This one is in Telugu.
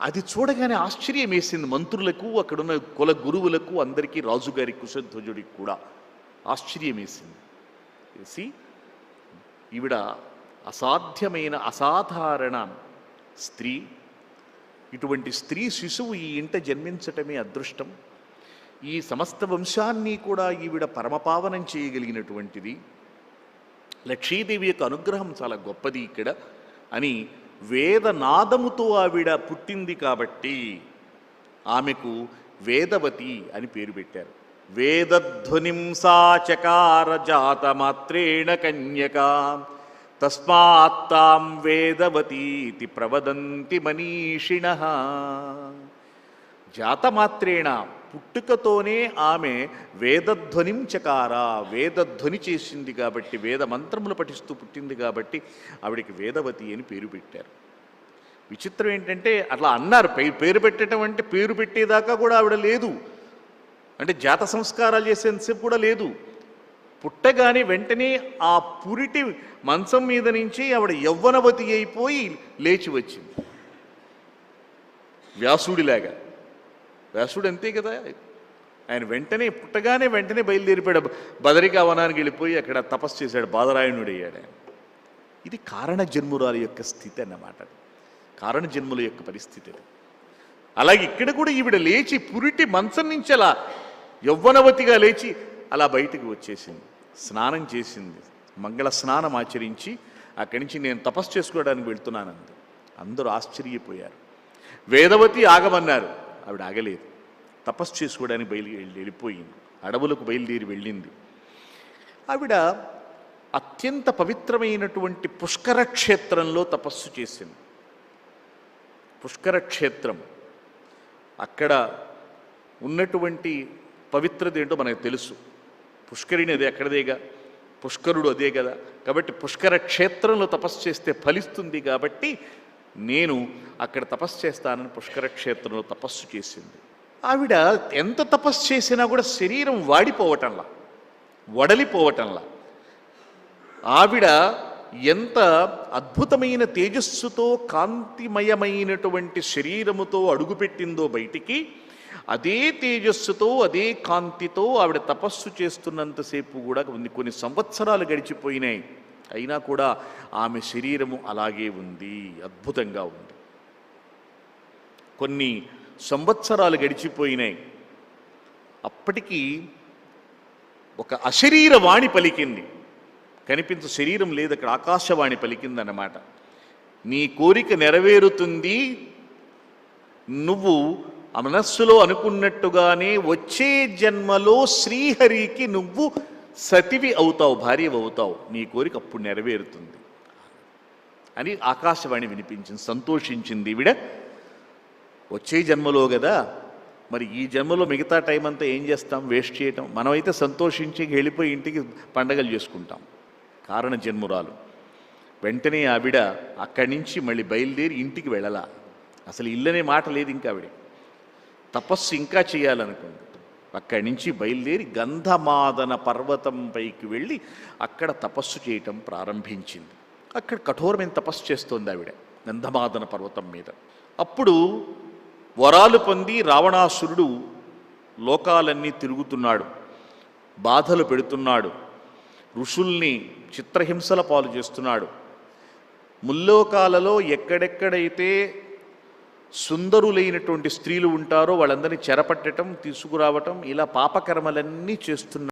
అది చూడగానే ఆశ్చర్యం వేసింది. మంత్రులకు అక్కడున్న కుల గురువులకు అందరికీ రాజుగారి కుశధ్వజుడికి కూడా ఆశ్చర్యం వేసింది. వేసి ఈవిడ అసాధ్యమైన అసాధారణ స్త్రీ. ఇటువంటి స్త్రీ శిశువు ఈ ఇంట జన్మించటమే అదృష్టం. ఈ సమస్త వంశాన్ని కూడా ఈవిడ పరమపావనం చేయగలిగినటువంటిది. లక్ష్మీదేవి యొక్క అనుగ్రహం చాలా గొప్పది ఇక్కడ అని వేదనాదముతో ఆవిడ పుట్టింది కాబట్టి ఆమెకు వేదవతి అని పేరు పెట్టారు. వేదధ్వనిం సాచకార జాతమాత్రేణ కన్యక తస్మాత్తాం వేదవతీతి ప్రవదంతి మనీషిణ. జాతమాత్రేణ పుట్టుకతోనే ఆమె వేదధ్వనిం చకార వేదధ్వని చేసింది కాబట్టి వేద మంత్రములు పఠిస్తూ పుట్టింది కాబట్టి ఆవిడికి వేదవతి అని పేరు పెట్టారు. విచిత్రం ఏంటంటే అట్లా అన్నారు. పేరు పెట్టడం అంటే పేరు పెట్టేదాకా కూడా ఆవిడ లేదు. అంటే జాత సంస్కారాలు చేసేంతసేపు కూడా లేదు. పుట్టగానే వెంటనే ఆ పురిటి మంచం మీద నుంచి ఆవిడ యవ్వనవతి అయిపోయి లేచి వచ్చింది. వ్యాసుడిలాగా. వ్యాసుడు అంతే కదా. ఆయన వెంటనే పుట్టగానే వెంటనే బయలుదేరిపోయాడు. బదరికా వనానికి వెళ్ళిపోయి అక్కడ తపస్సు చేశాడు. బాదరాయణుడు అయ్యాడు ఆయన. ఇది కారణ జన్మురాల యొక్క స్థితి అన్నమాట కారణ జన్ముల యొక్క పరిస్థితి అది. అలాగే ఇక్కడ కూడా ఈవిడ లేచి పురిటి మంచం నుంచి అలా యవ్వనవతిగా లేచి అలా బయటికి వచ్చేసింది. స్నానం చేసింది. మంగళ స్నానం ఆచరించి అక్కడి నుంచి నేను తపస్సు చేసుకోవడానికి వెళ్తున్నానంది. అందరూ ఆశ్చర్యపోయారు. వేదవతి ఆగమన్నారు. ఆవిడ ఆగలేదు తపస్సు చేసుకోవడానికి బయలు వెళ్ళిపోయింది. అడవులకు బయలుదేరి వెళ్ళింది. ఆవిడ అత్యంత పవిత్రమైనటువంటి పుష్కర క్షేత్రంలో తపస్సు చేసింది. పుష్కర క్షేత్రం. అక్కడ ఉన్నటువంటి పవిత్రత ఏంటో మనకు తెలుసు. పుష్కరిణి అదే అక్కడదేగా పుష్కరుడు అదే కదా. కాబట్టి పుష్కర క్షేత్రంలో తపస్సు చేస్తే ఫలిస్తుంది కాబట్టి నేను అక్కడ తపస్సు చేస్తానని పుష్కర క్షేత్రంలో తపస్సు చేసింది. ఆవిడ ఎంత తపస్సు చేసినా కూడా శరీరం వాడిపోవటంలా వడలిపోవటంలా. ఆవిడ ఎంత అద్భుతమైన తేజస్సుతో కాంతిమయమైనటువంటి శరీరముతో అడుగుపెట్టిందో బయటికి అదే తేజస్సుతో అదే కాంతితో ఆవిడ తపస్సు చేస్తున్నంతసేపు కూడా కొన్ని కొన్ని సంవత్సరాలు గడిచిపోయినాయి. అయినా కూడా ఆమె శరీరము అలాగే ఉంది అద్భుతంగా ఉంది. కొన్ని సంవత్సరాలు గడిచిపోయినాయి. అప్పటికీ ఒక అశరీరవాణి పలికింది. కనిపించు శరీరం లేదు అక్కడ ఆకాశవాణి పలికిందన్నమాట. నీ కోరిక నెరవేరుతుంది నువ్వు ఆ మనస్సులో అనుకున్నట్టుగానే వచ్చే జన్మలో శ్రీహరికి నువ్వు సతివి అవుతావు భార్య అవుతావు నీ కోరిక అప్పుడు నెరవేరుతుంది. అని ఆకాశవాణి వినిపించింది సంతోషించింది ఈవిడ. వచ్చే జన్మలో కదా మరి ఈ జన్మలో మిగతా టైం అంతా ఏం చేస్తాం వేస్ట్ చేయటం? మనమైతే సంతోషించి వెళ్ళిపోయి ఇంటికి పండగలు చేసుకుంటాం. కారణ జన్మురాలు. వెంటనే ఆవిడ అక్కడి నుంచి మళ్ళీ బయలుదేరి ఇంటికి వెళ్ళలా? అసలు ఇల్లనే మాట లేదు ఇంకా ఆవిడ తపస్సు ఇంకా చేయాలనుకుంది. అక్కడి నుంచి బయలుదేరి గంధమాదన పర్వతం పైకి వెళ్ళి అక్కడ తపస్సు చేయటం ప్రారంభించింది. అక్కడ కఠోరమైన తపస్సు చేస్తోంది ఆవిడ గంధమాదన పర్వతం మీద. అప్పుడు వరాలు పొంది రావణాసురుడు లోకాలన్నీ తిరుగుతున్నాడు బాధలు పెడుతున్నాడు ఋషుల్ని చిత్రహింసల పాలు చేస్తున్నాడు. ముల్లోకాలలో ఎక్కడెక్కడైతే సుందరులైనటువంటి స్త్రీలు ఉంటారో వాళ్ళందరినీ చెరపట్టడం తీసుకురావటం ఇలా పాపకర్మలన్నీ చేస్తున్నారు.